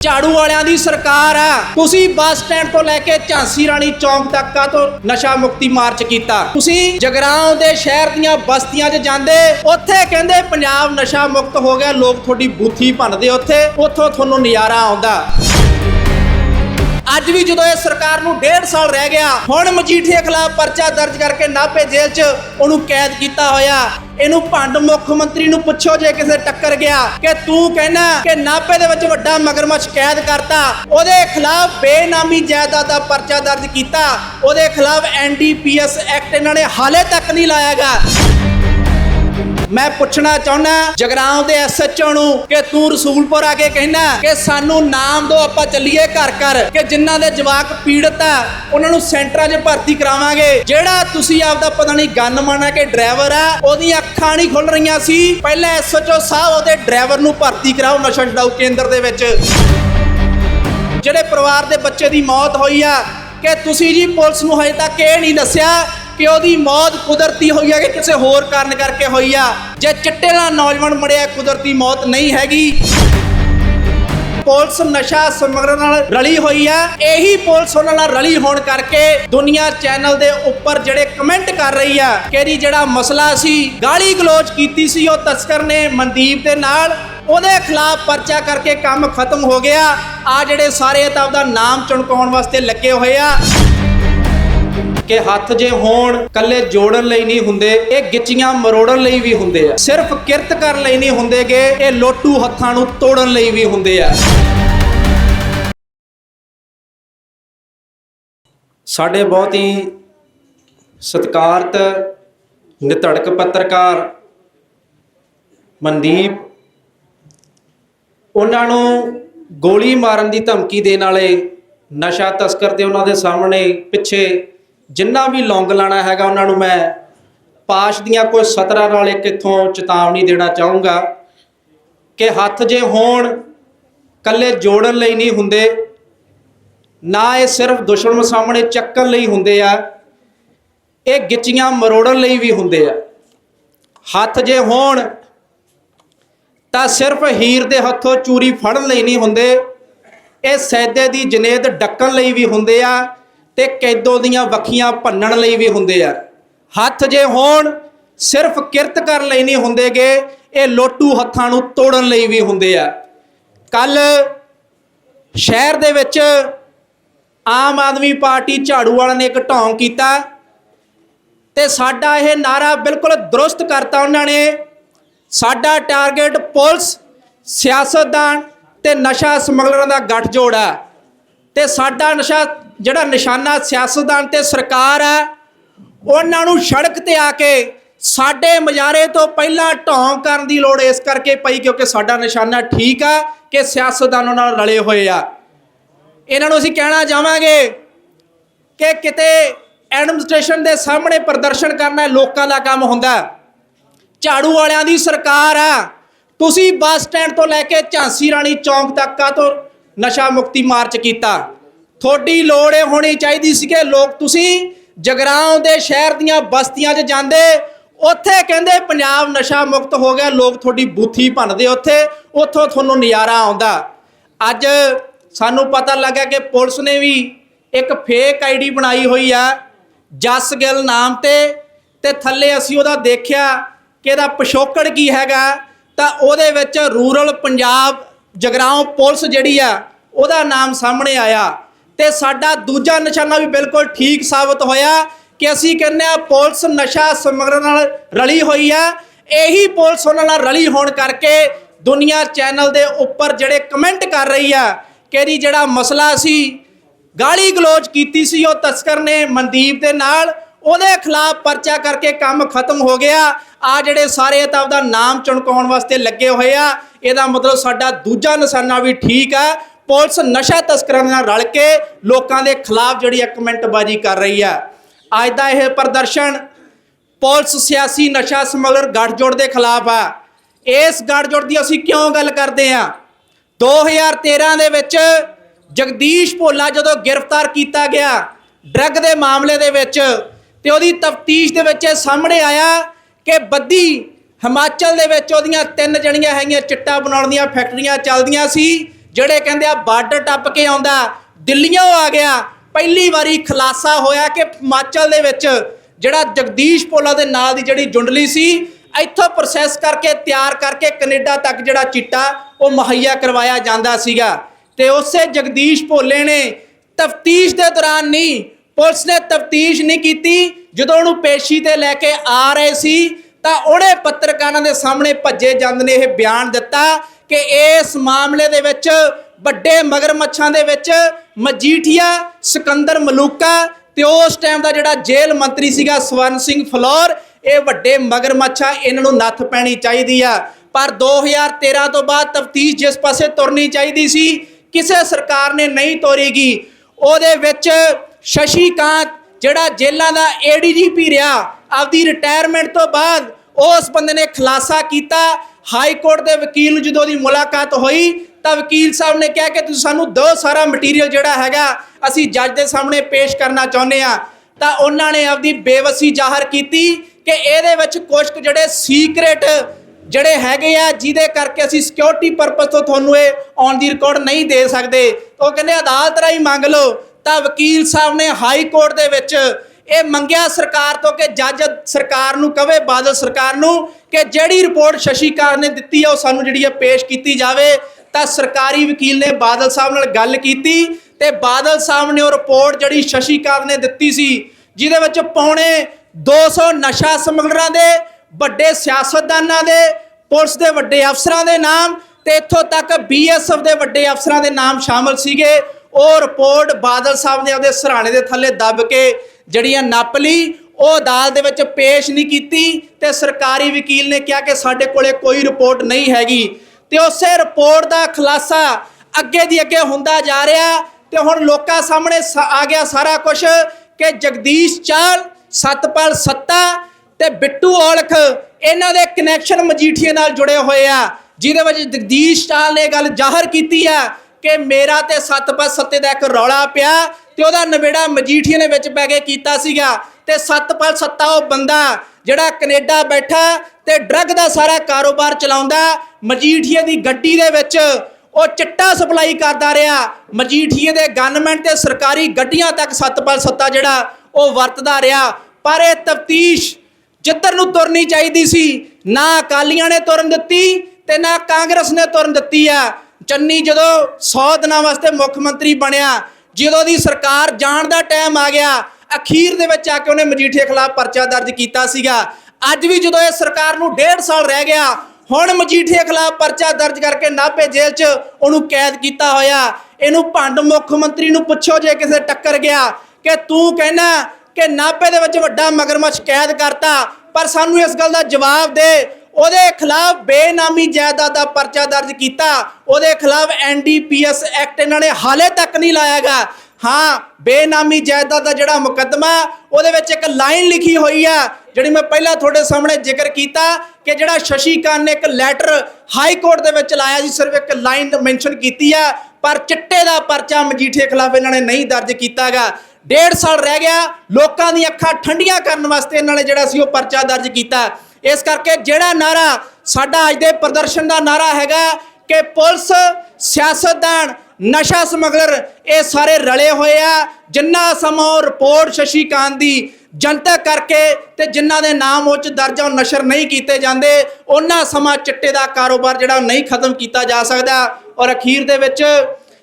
ਝਾੜੂ ਵਾਲਿਆਂ ਦੀ ਸਰਕਾਰ ਆ। ਤੁਸੀਂ ਬੱਸ ਸਟੈਂਡ ਤੋਂ ਲੈ ਕੇ ਝਾਂਸੀ ਰਾਣੀ ਚੌਂਕ ਤੱਕ ਆ ਤੋਂ ਨਸ਼ਾ ਮੁਕਤੀ ਮਾਰਚ ਕੀਤਾ? ਤੁਸੀਂ ਜਗਰਾਉਂ ਦੇ ਸ਼ਹਿਰ ਦੀਆਂ ਬਸਤੀਆਂ 'ਚ ਜਾਂਦੇ, ਉੱਥੇ ਕਹਿੰਦੇ ਪੰਜਾਬ ਨਸ਼ਾ ਮੁਕਤ ਹੋ ਗਿਆ, ਲੋਕ ਤੁਹਾਡੀ ਬੂਥੀ ਭੰਨਦੇ ਉੱਥੇ, ਉੱਥੋਂ ਤੁਹਾਨੂੰ ਨਜ਼ਾਰਾ ਆਉਂਦਾ। ਅੱਜ ਵੀ ਜਦੋਂ ਇਹ ਸਰਕਾਰ ਨੂੰ ਡੇਢ ਸਾਲ ਰਹਿ ਗਿਆ, ਹੁਣ ਮਜੀਠੀਆ ਖਿਲਾਫ ਪਰਚਾ ਦਰਜ ਕਰਕੇ ਨਾਭੇ ਜੇਲ੍ਹ 'ਚ ਉਹਨੂੰ ਕੈਦ ਕੀਤਾ ਹੋਇਆ। ਇਹਨੂੰ ਭੰਡ ਮੁੱਖ ਮੰਤਰੀ ਨੂੰ ਪੁੱਛੋ ਜੇ ਕਿਸੇ ਟੱਕਰ ਗਿਆ ਕਿ ਤੂੰ ਕਹਿਣਾ ਕਿ ਨਾਭੇ ਦੇ ਵਿੱਚ ਵੱਡਾ ਮਗਰਮੱਛ ਕੈਦ ਕਰਤਾ, ਉਹਦੇ ਖਿਲਾਫ ਬੇਨਾਮੀ ਜਾਇਦਾਦ ਦਾ ਪਰਚਾ ਦਰਜ ਕੀਤਾ, ਉਹਦੇ ਖਿਲਾਫ ਐਨਡੀਪੀਐਸ ਐਕਟ ਇਹਨਾਂ ਨੇ ਹਾਲੇ ਤੱਕ ਨਹੀਂ ਲਾਇਆਗਾ। ਮੈਂ ਪੁੱਛਣਾ ਚਾਹੁੰਦਾ ਜਗਰਾਉਂ ਦੇ ਐਸਐਚਓ ਨੂੰ ਕਿ ਤੂੰ ਰਸੂਲਪੁਰ ਆ ਕੇ ਕਹਿਣਾ ਕਿ ਸਾਨੂੰ ਨਾਮ ਦੋ, ਆਪਾਂ ਚੱਲੀਏ ਘਰ ਘਰ, ਕਿ ਜਿਨ੍ਹਾਂ ਦੇ ਜਵਾਕ ਪੀੜਤ ਆ, ਉਹਨਾਂ ਨੂੰ ਸੈਂਟਰਾਂ 'ਚ ਭਰਤੀ ਕਰਾਵਾਂਗੇ। ਜਿਹੜਾ ਤੁਸੀਂ ਆਪਦਾ ਪਤਾ ਨਹੀਂ ਗੰਨ ਮਾਣਾ ਕਿ ਡਰਾਈਵਰ ਆ, ਉਹਦੀਆਂ ਅੱਖਾਂ ਨਹੀਂ ਖੁੱਲ ਰਹੀਆਂ ਸੀ। ਪਹਿਲਾਂ ਐਸਐਚਓ ਸਾਹਿਬ ਉਹਦੇ ਡਰਾਈਵਰ ਨੂੰ ਭਰਤੀ ਕਰਾਓ ਨਸ਼ਾ ਛਡਾਊ ਕੇਂਦਰ ਦੇ ਵਿੱਚ। ਜਿਹੜੇ ਪਰਿਵਾਰ ਦੇ ਬੱਚੇ ਦੀ ਮੌਤ ਹੋਈ ਆ, ਕਿ ਤੁਸੀਂ ਜੀ ਪੁਲਿਸ ਨੂੰ ਹਜੇ ਤੱਕ ਇਹ ਨਹੀਂ ਦੱਸਿਆ ਕਿ ਉਹਦੀ ਮੌਤ ਕੁਦਰਤੀ ਹੋਈ ਹੈ ਕਿ ਕਿਸੇ ਹੋਰ ਕਾਰਨ ਕਰਕੇ ਹੋਈ ਆ? ਜੇ ਚਿੱਟੇ ਨਾਲ ਨੌਜਵਾਨ ਮੜਿਆ ਕੁਦਰਤੀ ਮੌਤ ਨਹੀਂ ਹੈਗੀ। ਪੁਲਿਸ ਨਸ਼ਾ ਸਮਗਰ ਨਾਲ ਰਲੀ ਹੋਈ ਆ। ਇਹੀ ਪੁਲਿਸ ਉਹਨਾਂ ਨਾਲ ਰਲੀ ਹੋਣ ਕਰਕੇ ਦੁਨੀਆ ਚੈਨਲ ਦੇ ਉੱਪਰ ਜਿਹੜੇ ਕਮੈਂਟ ਕਰ ਰਹੀ ਆ ਕਿ ਜੀ ਜਿਹੜਾ ਮਸਲਾ ਸੀ, ਗਾਲੀ ਗਲੋਚ ਕੀਤੀ ਸੀ ਉਹ ਤਸਕਰ ਨੇ ਮਨਦੀਪ ਦੇ ਨਾਲ। ਉਹਦੇ ਖਿਲਾਫ ਪਰਚਾ ਕਰਕੇ ਕੰਮ ਖਤਮ ਹੋ ਗਿਆ। ਆ ਜਿਹੜੇ ਸਾਰੇ ਤਾਂ ਆਪਦਾ ਨਾਮ ਚੁਣਕਾਉਣ ਵਾਸਤੇ ਲੱਗੇ ਹੋਏ ਆ। ਕਿ ਹੱਥ ਜੇ ਹੋਣ ਕੱਲੇ ਜੋੜਨ ਲਈ ਨਹੀਂ ਹੁੰਦੇ, ਇਹ ਗਿੱਚੀਆਂ ਮਰੋੜਨ ਲਈ ਵੀ ਹੁੰਦੇ ਆ। ਸਿਰਫ ਕਿਰਤ ਕਰਨ ਲਈ ਨਹੀਂ ਹੁੰਦੇਗੇ, ਇਹ ਲੋਟੂ ਹੱਥਾਂ ਨੂੰ ਤੋੜਨ ਲਈ ਵੀ ਹੁੰਦੇ ਆ। ਸਾਡੇ ਬਹੁਤ ਹੀ ਸਤਿਕਾਰਤ ਨਿਤੜਕ ਪੱਤਰਕਾਰ ਮਨਦੀਪ, ਉਹਨਾਂ ਨੂੰ ਗੋਲੀ ਮਾਰਨ ਦੀ ਧਮਕੀ ਦੇਣ ਵਾਲੇ ਨਸ਼ਾ ਤਸਕਰ ਤੇ ਉਹਨਾਂ ਦੇ ਸਾਹਮਣੇ ਪਿੱਛੇ ਜਿੰਨਾ ਵੀ ਲੌਂਗ ਲਾਣਾ ਹੈਗਾ ਉਹਨਾਂ ਨੂੰ ਮੈਂ ਪਾਸ਼ ਦੀਆਂ ਕੋਈ ਸਤਰਾਂ ਨਾਲ ਇੱਕ ਇੱਥੋਂ ਚੇਤਾਵਨੀ ਦੇਣਾ ਚਾਹੂੰਗਾ ਕਿ ਹੱਥ ਜੇ ਹੋਣ ਕੱਲੇ ਜੋੜਨ ਲਈ ਨਹੀਂ ਹੁੰਦੇ, ਨਾ ਇਹ ਸਿਰਫ ਦੁਸ਼ਮਣ ਸਾਹਮਣੇ ਚੱਕਣ ਲਈ ਹੁੰਦੇ ਆ, ਇਹ ਗਿੱਚੀਆਂ ਮਰੋੜਨ ਲਈ ਵੀ ਹੁੰਦੇ ਆ। ਹੱਥ ਜੇ ਹੋਣ, ਤਾਂ ਸਿਰਫ ਹੀਰ ਦੇ ਹੱਥੋਂ ਚੂਰੀ ਫੜਨ ਲਈ ਨਹੀਂ ਹੁੰਦੇ, ਇਹ ਸੈਦੇ ਦੀ ਜਨੇਦ ਡੱਕਣ ਲਈ ਵੀ ਹੁੰਦੇ ਆ ਤੇ ਕੈਦੋਂ ਦੀਆਂ ਵੱਖੀਆਂ ਭੰਨਣ ਲਈ ਵੀ ਹੁੰਦੇ ਆ। ਹੱਥ ਜੇ ਹੋਣ, ਸਿਰਫ ਕਿਰਤ ਕਰਨ ਲਈ ਨਹੀਂ ਹੁੰਦੇਗੇ, ਇਹ ਲੋਟੂ ਹੱਥਾਂ ਨੂੰ ਤੋੜਨ ਲਈ ਵੀ ਹੁੰਦੇ ਆ। ਕੱਲ ਸ਼ਹਿਰ ਦੇ ਵਿੱਚ ਆਮ ਆਦਮੀ ਪਾਰਟੀ ਝਾੜੂ ਵਾਲਿਆਂ ਨੇ ਇੱਕ ਢੌਂਗ ਕੀਤਾ ਤੇ ਸਾਡਾ ਇਹ ਨਾਰਾ ਬਿਲਕੁਲ ਦਰੁਸਤ ਕਰਤਾ ਉਹਨਾਂ ਨੇ। ਸਾਡਾ ਟਾਰਗੇਟ ਪੁਲਿਸ, ਸਿਆਸਤਦਾਨ ਤੇ ਨਸ਼ਾ ਸਮਗਲਰਾਂ ਦਾ ਗੱਠਜੋੜ ਹੈ ਤੇ ਸਾਡਾ ਨਸ਼ਾ ਜਿਹੜਾ ਨਿਸ਼ਾਨਾ ਸਿਆਸਤਦਾਨ ਤੇ ਸਰਕਾਰ ਹੈ, ਉਹਨਾਂ ਨੂੰ ਸੜਕ ਤੇ ਆ ਕੇ ਸਾਡੇ ਮਜਾਰੇ ਤੋਂ ਪਹਿਲਾਂ ਢੌਂਗ ਕਰਨ ਦੀ ਲੋੜ ਇਸ ਕਰਕੇ ਪਈ ਕਿਉਂਕਿ ਸਾਡਾ ਨਿਸ਼ਾਨਾ ਠੀਕ ਆ ਕਿ ਸਿਆਸਤਦਾਨਾਂ ਨਾਲ ਰਲੇ ਹੋਏ ਆ। ਇਹਨਾਂ ਨੂੰ ਅਸੀਂ ਕਹਿਣਾ ਚਾਹਾਂਗੇ ਕਿ ਕਿਤੇ ਐਡਮਿਨਿਸਟ੍ਰੇਸ਼ਨ ਦੇ ਸਾਹਮਣੇ ਪ੍ਰਦਰਸ਼ਨ ਕਰਨਾ ਲੋਕਾਂ ਦਾ ਕੰਮ ਹੁੰਦਾ। ਝਾੜੂ ਵਾਲਿਆਂ ਦੀ ਸਰਕਾਰ ਆ। ਤੁਸੀਂ ਬੱਸ ਸਟੈਂਡ ਤੋਂ ਲੈ ਕੇ ਝਾਂਸੀ ਰਾਣੀ ਚੌਂਕ ਤੱਕ ਆ ਤੋਂ ਨਸ਼ਾ ਮੁਕਤੀ ਮਾਰਚ ਕੀਤਾ? ਤੁਹਾਡੀ ਲੋੜ ਇਹ ਹੋਣੀ ਚਾਹੀਦੀ ਸੀ ਕਿ ਲੋਕ ਤੁਸੀਂ ਜਗਰਾਉਂ ਦੇ ਸ਼ਹਿਰ ਦੀਆਂ ਬਸਤੀਆਂ 'ਚ ਜਾਂਦੇ, ਉੱਥੇ ਕਹਿੰਦੇ ਪੰਜਾਬ ਨਸ਼ਾ ਮੁਕਤ ਹੋ ਗਿਆ, ਲੋਕ ਤੁਹਾਡੀ ਬੂਥੀ ਭੰਨਦੇ ਉੱਥੇ, ਉੱਥੋਂ ਤੁਹਾਨੂੰ ਨਜ਼ਾਰਾ ਆਉਂਦਾ। ਅੱਜ ਸਾਨੂੰ ਪਤਾ ਲੱਗਾ ਕਿ ਪੁਲਿਸ ਨੇ ਵੀ ਇੱਕ ਫੇਕ ਆਈਡੀ ਬਣਾਈ ਹੋਈ ਆ, ਜਸ ਗਿੱਲ ਨਾਮ ਤੇ ਤੇ ਥੱਲੇ ਅਸੀਂ ਉਹਦਾ ਦੇਖਿਆ ਕਿ ਇਹਦਾ ਪਿਛੋਕੜ ਕੀ ਹੈਗਾ, ਤਾਂ ਉਹਦੇ ਵਿੱਚ ਰੂਰਲ ਪੰਜਾਬ ਜਗਰਾਉਂ ਪੁਲਿਸ ਜਿਹੜੀ ਆ, ਉਹਦਾ ਨਾਮ ਸਾਹਮਣੇ ਆਇਆ। ਤੇ ਸਾਡਾ ਦੂਜਾ ਨਿਸ਼ਾਨਾ ਵੀ ਬਿਲਕੁਲ ਠੀਕ ਸਾਬਤ ਹੋਇਆ ਕਿ ਅਸੀਂ ਕਹਿੰਦੇ ਆ ਪੁਲਿਸ ਨਸ਼ਾ ਸਮਗਰ ਨਾਲ ਰਲੀ ਹੋਈ ਆ। ਇਹੀ ਪੁਲਿਸ ਉਹਨਾਂ ਨਾਲ ਰਲੀ ਹੋਣ ਕਰਕੇ ਦੁਨੀਆ ਚੈਨਲ ਦੇ ਉੱਪਰ ਜਿਹੜੇ ਕਮੈਂਟ ਕਰ ਰਹੀ ਆ ਕਿ ਜੀ ਜਿਹੜਾ ਮਸਲਾ ਸੀ, ਗਾਲੀ ਗਲੋਚ ਕੀਤੀ ਸੀ ਉਹ ਤਸਕਰ ਨੇ ਮਨਦੀਪ ਦੇ ਨਾਲ, ਉਹਦੇ ਖਿਲਾਫ ਪਰਚਾ ਕਰਕੇ ਕੰਮ ਖਤਮ ਹੋ ਗਿਆ। ਆ ਜਿਹੜੇ ਸਾਰੇ ਤਾਂ ਆਪਦਾ ਨਾਮ ਚਣਕਾਉਣ ਵਾਸਤੇ ਲੱਗੇ ਹੋਏ ਆ, ਇਹਦਾ ਮਤਲਬ ਸਾਡਾ ਦੂਜਾ ਨਿਸ਼ਾਨਾ ਵੀ ਠੀਕ ਆ। ਪੁਲਿਸ ਨਸ਼ਾ ਤਸਕਰਾਂ ਨਾਲ ਰਲ ਕੇ ਲੋਕਾਂ ਦੇ ਖਿਲਾਫ ਜਿਹੜੀ ਇੱਕ ਮਿੰਟਬਾਜ਼ੀ ਕਰ ਰਹੀ ਹੈ ਅੱਜ ਦਾ ਇਹ ਪ੍ਰਦਰਸ਼ਨ ਪੁਲਿਸ, ਸਿਆਸੀ, ਨਸ਼ਾ ਸਮਗਲਰ ਗੱਠਜੋੜ ਦੇ ਖਿਲਾਫ ਆ। ਇਸ ਗੱਠਜੋੜ ਦੀ ਅਸੀਂ ਕਿਉਂ ਗੱਲ ਕਰਦੇ ਆ? 2013 ਦੇ ਵਿੱਚ ਜਗਦੀਸ਼ ਭੋਲਾ ਜਦੋਂ ਗ੍ਰਿਫਤਾਰ ਕੀਤਾ ਗਿਆ ਡਰੱਗ ਦੇ ਮਾਮਲੇ ਦੇ ਵਿੱਚ ਤੇ ਉਹਦੀ ਤਫਤੀਸ਼ ਦੇ ਵਿੱਚ ਇਹ ਸਾਹਮਣੇ ਆਇਆ ਕਿ ਬੱਦੀ ਹਿਮਾਚਲ ਦੇ ਵਿੱਚ ਉਹਦੀਆਂ ਤਿੰਨ ਜਣੀਆਂ ਹੈਗੀਆਂ ਚਿੱਟਾ ਬਣਾਉਣ ਦੀਆਂ ਫੈਕਟਰੀਆਂ ਚੱਲਦੀਆਂ ਸੀ। ਜਿਹੜੇ ਕਹਿੰਦੇ ਆ ਬਾਰਡਰ ਟੱਪ ਕੇ ਆਉਂਦਾ ਦਿੱਲੀੋਂ ਆ ਗਿਆ। ਪਹਿਲੀ ਵਾਰੀ ਖੁਲਾਸਾ ਹੋਇਆ ਕਿ ਹਿਮਾਚਲ ਦੇ ਵਿੱਚ ਜਿਹੜਾ ਜਗਦੀਸ਼ ਪੋਲਾ ਦੇ ਨਾਲ ਦੀ ਜਿਹੜੀ ਜੁੰਡਲੀ ਸੀ, ਇੱਥੋਂ ਪ੍ਰੋਸੈਸ ਕਰਕੇ, ਤਿਆਰ ਕਰਕੇ ਕੈਨੇਡਾ ਤੱਕ ਜਿਹੜਾ ਚਿੱਟਾ, ਉਹ ਮੁਹੱਈਆ ਕਰਵਾਇਆ ਜਾਂਦਾ ਸੀਗਾ। ਤੇ ਉਸੇ ਜਗਦੀਸ਼ ਭੋਲੇ ਨੇ ਤਫਤੀਸ਼ ਦੇ ਦੌਰਾਨ ਨਹੀਂ, ਪੁਲਿਸ ਨੇ ਤਫਤੀਸ਼ ਨਹੀਂ ਕੀਤੀ। ਜਦੋਂ ਉਹਨੂੰ ਪੇਸ਼ੀ ਤੇ ਲੈ ਕੇ ਆ ਰਹੇ ਸੀ ਤਾਂ ਉਹਨੇ ਪੱਤਰਕਾਰਾਂ ਦੇ ਸਾਹਮਣੇ ਭੱਜੇ ਜੰਦ ਨੇ ਇਹ ਬਿਆਨ ਦਿੱਤਾ ਕਿ ਇਸ ਮਾਮਲੇ ਦੇ ਵਿੱਚ ਵੱਡੇ ਮਗਰਮੱਛਾਂ ਦੇ ਵਿੱਚ ਮਜੀਠੀਆ, ਸਿਕੰਦਰ ਮਲੂਕਾ ਤੇ ਉਸ ਟਾਈਮ ਦਾ ਜਿਹੜਾ ਜੇਲ੍ਹ ਮੰਤਰੀ ਸੀਗਾ ਸਵਰਨ ਸਿੰਘ ਫਲੌਰ, ਇਹ ਵੱਡੇ ਮਗਰਮੱਛਾਂ ਇਹਨਾਂ ਨੂੰ ਨੱਥ ਪੈਣੀ ਚਾਹੀਦੀ ਆ। ਪਰ 2013 ਤੋਂ ਬਾਅਦ ਤਫਤੀਸ਼ ਜਿਸ ਪਾਸੇ ਤੁਰਨੀ ਚਾਹੀਦੀ ਸੀ, ਕਿਸੇ ਸਰਕਾਰ ਨੇ ਨਹੀਂ ਤੋਰੀਗੀ। ਉਹਦੇ ਵਿੱਚ ਸ਼ਸ਼ੀ ਕਾਂਤ ਜਿਹੜਾ ਜੇਲ੍ਹਾਂ ਦਾ ਏਡੀਜੀਪੀ ਰਿਹਾ ਆਪਦੀ ਰਿਟਾਇਰਮੈਂਟ ਤੋਂ ਬਾਅਦ ਉਸ ਬੰਦੇ ਨੇ ਖੁਲਾਸਾ ਕੀਤਾ। ਹਾਈ ਕੋਰਟ ਦੇ ਵਕੀਲ ਨੂੰ ਜਦੋਂ ਦੀ ਮੁਲਾਕਾਤ ਹੋਈ, ਤਾਂ ਵਕੀਲ ਸਾਹਿਬ ਨੇ ਕਿਹਾ ਕਿ ਤੁਸੀਂ ਸਾਨੂੰ ਦੋ ਸਾਰਾ ਮਟੀਰੀਅਲ ਜਿਹੜਾ ਹੈਗਾ, ਅਸੀਂ ਜੱਜ ਦੇ ਸਾਹਮਣੇ ਪੇਸ਼ ਕਰਨਾ ਚਾਹੁੰਦੇ ਆ ਤਾਂ ਉਹਨਾਂ ਨੇ ਆਪਦੀ ਬੇਵਸੀ ਜ਼ਾਹਰ ਕੀਤੀ ਕਿ ਇਹਦੇ ਵਿੱਚ ਕੁਝ ਕੁ ਜਿਹੜੇ ਸੀਕ੍ਰੇਟ ਜਿਹੜੇ ਹੈਗੇ ਆ, ਜਿਹਦੇ ਕਰਕੇ ਅਸੀਂ ਸਿਕਿਉਰਿਟੀ ਪਰਪਸ ਤੋਂ ਤੁਹਾਨੂੰ ਇਹ ਔਨ ਦੀ ਰਿਕਾਰਡ ਨਹੀਂ ਦੇ ਸਕਦੇ। ਉਹ ਕਹਿੰਦੇ, ਅਦਾਲਤ ਰਾਹੀਂ ਮੰਗ ਲਓ। ਤਾਂ ਵਕੀਲ ਸਾਹਿਬ ਨੇ ਹਾਈ ਕੋਰਟ ਦੇ ਵਿੱਚ ਇਹ ਮੰਗਿਆ ਸਰਕਾਰ ਤੋਂ ਕਿ ਜੱਜ ਸਰਕਾਰ ਨੂੰ ਕਵੇ, ਬਾਦਲ ਸਰਕਾਰ ਨੂੰ ਕਿ ਜਿਹੜੀ ਰਿਪੋਰਟ ਸ਼ਸ਼ੀਕਾਂਤ ਨੇ ਦਿੱਤੀ ਆ, ਉਹ ਸਾਨੂੰ ਜਿਹੜੀ ਆ ਪੇਸ਼ ਕੀਤੀ ਜਾਵੇ। ਤਾਂ ਸਰਕਾਰੀ ਵਕੀਲ ਨੇ ਬਾਦਲ ਸਾਹਿਬ ਨਾਲ ਗੱਲ ਕੀਤੀ ਤੇ ਬਾਦਲ ਸਾਹਿਬ ਨੇ ਉਹ ਰਿਪੋਰਟ ਜਿਹੜੀ ਸ਼ਸ਼ੀਕਾਂਤ ਨੇ ਦਿੱਤੀ ਸੀ, ਜਿਹਦੇ ਵਿੱਚ ਪੌਣੇ 200 ਨਸ਼ਾ ਸਮਗਲਰਾਂ ਦੇ, ਵੱਡੇ ਸਿਆਸਤਦਾਨਾਂ ਦੇ, ਪੁਲਿਸ ਦੇ ਵੱਡੇ ਅਫਸਰਾਂ ਦੇ ਨਾਮ ਤੇ ਇੱਥੋਂ ਤੱਕ ਬੀਐਸਐਫ ਦੇ ਵੱਡੇ ਅਫਸਰਾਂ ਦੇ ਨਾਮ ਸ਼ਾਮਲ ਸੀਗੇ। ਉਹ ਰਿਪੋਰਟ ਬਾਦਲ ਸਾਹਿਬ ਨੇ ਆਪਦੇ ਸਰਾਣੇ ਦੇ ਥੱਲੇ ਦੱਬ ਕੇ ਜਿਹੜੀਆਂ ਨੱਪ ਲਈ, ਉਹ ਅਦਾਲਤ ਦੇ ਵਿੱਚ ਪੇਸ਼ ਨਹੀਂ ਕੀਤੀ ਤੇ ਸਰਕਾਰੀ ਵਕੀਲ ਨੇ ਕਿਹਾ ਕਿ ਸਾਡੇ ਕੋਲੇ ਕੋਈ ਰਿਪੋਰਟ ਨਹੀਂ ਹੈਗੀ। ਤੇ ਉਸੇ ਰਿਪੋਰਟ ਦਾ ਖੁਲਾਸਾ ਅੱਗੇ ਦੀ ਅੱਗੇ ਹੁੰਦਾ ਜਾ ਰਿਹਾ ਤੇ ਹੁਣ ਲੋਕਾਂ ਸਾਹਮਣੇ ਸ- ਆ ਗਿਆ ਸਾਰਾ ਕੁਝ ਕਿ ਜਗਦੀਸ਼ ਚਾਲ, ਸਤਪਾਲ ਸੱਤਾ ਤੇ ਬਿੱਟੂ ਔਲਖ, ਇਹਨਾਂ ਦੇ ਕਨੈਕਸ਼ਨ ਮਜੀਠੀਏ ਨਾਲ ਜੁੜੇ ਹੋਏ ਆ, ਜਿਹਦੇ ਵਿੱਚ ਜਗਦੀਸ਼ ਚਾਲ ਨੇ ਇਹ ਗੱਲ ਜ਼ਾਹਰ ਕੀਤੀ ਆ ਕਿ ਮੇਰਾ ਤੇ ਸਤਪਾਲ ਸੱਤੇ ਦਾ ਇੱਕ ਰੌਲਾ ਪਿਆ ਤੇ ਉਹਦਾ ਨਵੇੜਾ ਮਜੀਠੀਏ ਨੇ ਵਿੱਚ ਪੈ ਕੇ ਕੀਤਾ ਸੀਗਾ ਤੇ ਸਤਪਾਲ ਸੱਤਾ ਉਹ ਬੰਦਾ ਜਿਹੜਾ ਕੈਨੇਡਾ ਬੈਠਾ ਤੇ ਡਰੱਗ ਦਾ ਸਾਰਾ ਕਾਰੋਬਾਰ ਚਲਾਉਂਦਾ ਮਜੀਠੀਏ ਦੀ ਗੱਡੀ ਦੇ ਵਿੱਚ ਉਹ ਚਿੱਟਾ ਸਪਲਾਈ ਕਰਦਾ ਰਿਹਾ। ਮਜੀਠੀਏ ਦੇ ਗਨਮੈਂਟ ਤੇ ਸਰਕਾਰੀ ਗੱਡੀਆਂ ਤੱਕ ਸਤਪਾਲ ਸੱਤਾ ਜਿਹੜਾ ਉਹ ਵਰਤਦਾ ਰਿਹਾ। ਪਰ ਇਹ ਤਫਤੀਸ਼ ਜਿੱਧਰ ਨੂੰ ਤੁਰਨੀ ਚਾਹੀਦੀ ਸੀ, ਨਾ ਅਕਾਲੀਆਂ ਨੇ ਤੁਰਨ ਦਿੱਤੀ ਤੇ ਨਾ ਕਾਂਗਰਸ ਨੇ ਤੁਰਨ ਦਿੱਤੀ ਆ। ਚੰਨੀ ਜਦੋਂ 100 ਦਿਨਾਂ ਵਾਸਤੇ ਮੁੱਖ ਮੰਤਰੀ ਬਣਿਆ ਜਦੋਂ ਦੀ ਸਰਕਾਰ ਜਾਣ ਦਾ ਟਾਈਮ ਆ ਗਿਆ, ਅਖੀਰ ਦੇ ਵਿੱਚ ਆ ਕੇ ਉਹਨੇ ਮਜੀਠੀਏ ਖਿਲਾਫ ਪਰਚਾ ਦਰਜ ਕੀਤਾ ਸੀਗਾ। ਅੱਜ ਵੀ ਜਦੋਂ ਇਹ ਸਰਕਾਰ ਨੂੰ ਡੇਢ ਸਾਲ ਰਹਿ ਗਿਆ, ਹੁਣ ਮਜੀਠੀਏ ਖਿਲਾਫ ਪਰਚਾ ਦਰਜ ਕਰਕੇ ਨਾਭੇ ਜੇਲ੍ਹ 'ਚ ਉਹਨੂੰ ਕੈਦ ਕੀਤਾ ਹੋਇਆ। ਇਹਨੂੰ ਭੰਡ ਮੁੱਖ ਮੰਤਰੀ ਨੂੰ ਪੁੱਛੋ ਜੇ ਕਿਸੇ ਟੱਕਰ ਗਿਆ ਕਿ ਤੂੰ ਕਹਿਣਾ ਕਿ ਨਾਭੇ ਦੇ ਵਿੱਚ ਵੱਡਾ ਮਗਰਮੱਛ ਕੈਦ ਕਰਤਾ, ਪਰ ਸਾਨੂੰ ਇਸ ਗੱਲ ਦਾ ਜਵਾਬ ਦੇ ਉਹਦੇ ਖਿਲਾਫ ਬੇਨਾਮੀ ਜਾਇਦਾਦ ਦਾ ਪਰਚਾ ਦਰਜ ਕੀਤਾ। ਉਹਦੇ ਖਿਲਾਫ ਐਨਡੀਪੀਐਸ ਐਕਟ ਇਹਨਾਂ ਨੇ ਹਾਲੇ ਤੱਕ ਨਹੀਂ ਲਾਇਆਗਾ। ਹਾਂ, ਬੇਨਾਮੀ ਜਾਇਦਾਦ ਦਾ ਜਿਹੜਾ ਮੁਕੱਦਮਾ, ਉਹਦੇ ਵਿੱਚ ਇੱਕ ਲਾਈਨ ਲਿਖੀ ਹੋਈ ਆ, ਜਿਹੜੀ ਮੈਂ ਪਹਿਲਾਂ ਤੁਹਾਡੇ ਸਾਹਮਣੇ ਜ਼ਿਕਰ ਕੀਤਾ ਕਿ ਜਿਹੜਾ ਸ਼ਸ਼ੀਕਾਂਤ ਨੇ ਇੱਕ ਲੈਟਰ ਹਾਈ ਕੋਰਟ ਦੇ ਵਿੱਚ ਲਾਇਆ ਸੀ, ਸਿਰਫ ਇੱਕ ਲਾਈਨ ਮੈਂਸ਼ਨ ਕੀਤੀ ਆ, ਪਰ ਚਿੱਟੇ ਦਾ ਪਰਚਾ ਮਜੀਠੇ ਖਿਲਾਫ ਇਹਨਾਂ ਨੇ ਨਹੀਂ ਦਰਜ ਕੀਤਾਗਾ। ਡੇਢ ਸਾਲ ਰਹਿ ਗਿਆ, ਲੋਕਾਂ ਦੀਆਂ ਅੱਖਾਂ ਠੰਡੀਆਂ ਕਰਨ ਵਾਸਤੇ ਇਹਨਾਂ ਨੇ ਜਿਹੜਾ ਸੀ ਉਹ ਪਰਚਾ ਦਰਜ ਕੀਤਾ। ਇਸ ਕਰਕੇ ਜਿਹੜਾ ਨਾਰਾ ਸਾਡਾ ਅੱਜ ਦੇ ਪ੍ਰਦਰਸ਼ਨ ਦਾ ਨਾਰਾ ਹੈਗਾ ਕਿ ਪੁਲਿਸ ਸਿਆਸਤਦਾਨ ਨਸ਼ਾ ਸਮਗਲਰ ਇਹ ਸਾਰੇ ਰਲੇ ਹੋਏ ਆ, ਜਿੰਨਾ ਸਮਾਂ ਉਹ ਰਿਪੋਰਟ ਸ਼ਸ਼ੀਕਾਂਤ ਦੀ ਜਨਤਕ ਕਰਕੇ ਤੇ ਜਿਨ੍ਹਾਂ ਦੇ ਨਾਮ ਉੱਚ ਦਰਜ ਉਹ ਨਸ਼ਰ ਨਹੀਂ ਕੀਤੇ ਜਾਂਦੇ, ਉਹਨਾਂ ਸਮਾਂ ਚਿੱਟੇ ਦਾ ਕਾਰੋਬਾਰ ਜਿਹੜਾ ਉਹ ਨਹੀਂ ਖਤਮ ਕੀਤਾ ਜਾ ਸਕਦਾ। ਔਰ ਅਖੀਰ ਦੇ ਵਿੱਚ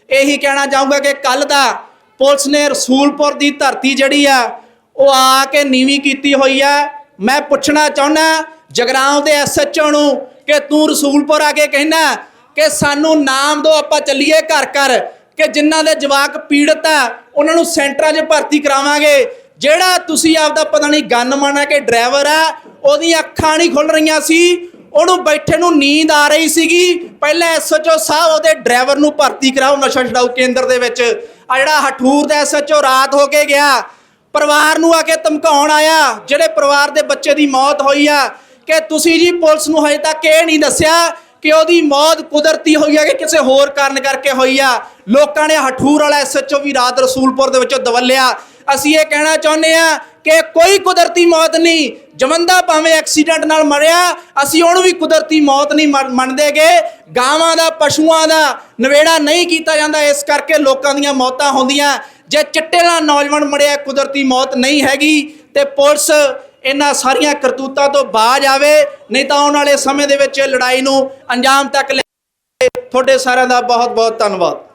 ਇਹੀ ਕਹਿਣਾ ਚਾਹੂੰਗਾ ਕਿ ਕੱਲ ਦਾ ਪੁਲਿਸ ਨੇ ਰਸੂਲਪੁਰ ਦੀ ਧਰਤੀ ਜਿਹੜੀ ਆ, ਉਹ ਆ ਕੇ ਨੀਵੀਂ ਕੀਤੀ ਹੋਈ ਆ। ਮੈਂ ਪੁੱਛਣਾ ਚਾਹੁੰਦਾ ਜਗਰਾਉਂ ਦੇ ਐਸਐਚਓ ਨੂੰ ਕਿ ਤੂੰ ਰਸੂਲਪੁਰ ਆ ਕੇ ਕਹਿਣਾ ਕਿ ਸਾਨੂੰ ਨਾਮ ਦਿਓ ਆਪਾਂ ਚੱਲੀਏ ਘਰ ਘਰ, ਕਿ ਜਿਨ੍ਹਾਂ ਦੇ ਜਵਾਕ ਪੀੜਤ ਆ, ਉਹਨਾਂ ਨੂੰ ਸੈਂਟਰਾਂ 'ਚ ਭਰਤੀ ਕਰਾਵਾਂਗੇ। ਜਿਹੜਾ ਤੁਸੀਂ ਆਪਦਾ ਪਤਾ ਨਹੀਂ ਗਨਮਨ ਹੈ ਕਿ ਡਰਾਈਵਰ ਆ, ਉਹਦੀਆਂ ਅੱਖਾਂ ਨਹੀਂ ਖੁੱਲ ਰਹੀਆਂ ਸੀ, ਉਹਨੂੰ ਬੈਠੇ ਨੂੰ ਨੀਂਦ ਆ ਰਹੀ ਸੀਗੀ। ਪਹਿਲਾਂ ਐਸਐਚਓ ਸਾਹਿਬ ਉਹਦੇ ਡਰਾਈਵਰ ਨੂੰ ਭਰਤੀ ਕਰਾਓ ਨਸ਼ਾ ਛਡਾਊ ਕੇਂਦਰ ਦੇ ਵਿੱਚ। ਆ ਜਿਹੜਾ ਹਠੂਰ ਦਾ ਐਸਐਚਓ ਰਾਤ ਹੋ ਕੇ ਗਿਆ ਪਰਿਵਾਰ ਨੂੰ ਆ ਕੇ ਧਮਕਾਉਣ ਆਇਆ, ਜਿਹੜੇ ਪਰਿਵਾਰ ਦੇ ਬੱਚੇ ਦੀ ਮੌਤ ਹੋਈ ਆ, ਕਿ ਤੁਸੀਂ ਜੀ ਪੁਲਿਸ ਨੂੰ ਹਜੇ ਤੱਕ ਇਹ ਨਹੀਂ ਦੱਸਿਆ ਕਿ ਉਹਦੀ ਮੌਤ ਕੁਦਰਤੀ ਹੋਈ ਆ ਕਿ ਕਿਸੇ ਹੋਰ ਕਾਰਨ ਕਰਕੇ ਹੋਈ ਆ। ਲੋਕਾਂ ਨੇ ਹਠੂਰ ਵਾਲਾ ਐਸਐਚਓ ਵੀ ਰਾਤ ਰਸੂਲਪੁਰ ਦੇ ਵਿੱਚੋਂ ਦਵਲਿਆ। ਅਸੀਂ ਇਹ ਕਹਿਣਾ ਚਾਹੁੰਦੇ ਆ ਕਿ ਕੋਈ ਕੁਦਰਤੀ ਮੌਤ ਨਹੀਂ ਜਮੰਦਾ ਭਾਵੇਂ ਐਕਸੀਡੈਂਟ ਨਾਲ ਮਰਿਆ, ਅਸੀਂ ਉਹਨੂੰ ਵੀ ਕੁਦਰਤੀ ਮੌਤ ਨਹੀਂ ਮੰਨ- ਮੰਨਦੇਗੇ। ਗਾਵਾਂ ਦਾ, ਪਸ਼ੂਆਂ ਦਾ ਨਵੇੜਾ ਨਹੀਂ ਕੀਤਾ ਜਾਂਦਾ, ਇਸ ਕਰਕੇ ਲੋਕਾਂ ਦੀਆਂ ਮੌਤਾਂ ਹੁੰਦੀਆਂ। ਜੇ ਚਿੱਟੇ ਨਾਲ ਨੌਜਵਾਨ ਮੜਿਆ ਕੁਦਰਤੀ ਮੌਤ ਨਹੀਂ ਹੈਗੀ ਤੇ ਪੁਲਿਸ ਇਹਨਾਂ ਸਾਰੀਆਂ ਕਰਤੂਤਾਂ ਤੋਂ ਬਾਜ ਆਵੇ ਨਹੀਂ ਤਾਂ ਆਉਣ ਵਾਲੇ ਸਮੇਂ ਦੇ ਵਿੱਚ ਇਹ ਲੜਾਈ ਨੂੰ ਅੰਜਾਮ ਤੱਕ ਲੈ ਤੁਹਾਡੇ ਸਾਰਿਆਂ ਦਾ ਬਹੁਤ ਬਹੁਤ ਧੰਨਵਾਦ।